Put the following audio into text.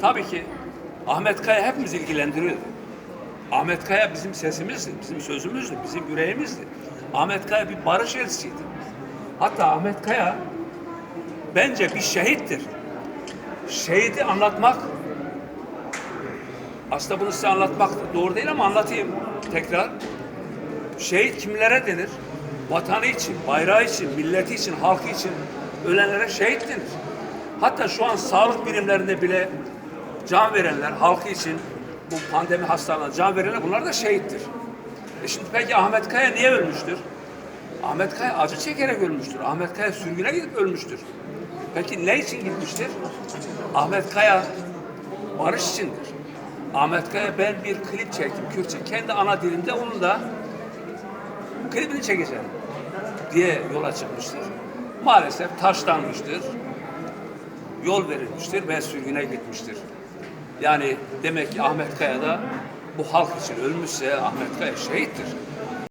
Tabii ki Ahmet Kaya hepimizi ilgilendiriyor. Ahmet Kaya bizim sesimizdi, bizim sözümüzdü, bizim yüreğimizdi. Ahmet Kaya bir barış elçisiydi. Hatta Ahmet Kaya bence bir şehittir. Şehidi anlatmak aslında bunu size anlatmak doğru değil ama anlatayım tekrar. Şehit kimlere denir? Vatanı için, bayrağı için, milleti için, halkı için ölenlere şehit denir. Hatta şu an sağlık birimlerinde bile can verenler, halkı için bu pandemi hastalığına can verenler bunlar da şehittir. E şimdi peki Ahmet Kaya niye ölmüştür? Ahmet Kaya acı çekerek ölmüştür. Ahmet Kaya sürgüne gidip ölmüştür. Peki ne için gitmiştir? Ahmet Kaya barış içindir. Ahmet Kaya ben bir klip çektim Kürtçe. Kendi ana dilimde onun da klibini çekeceğim diye yola çıkmıştır. Maalesef taşlanmıştır. Yol verilmiştir ve sürgüne gitmiştir. Yani demek ki Ahmet Kaya da bu halk için ölmüşse Ahmet Kaya şehittir.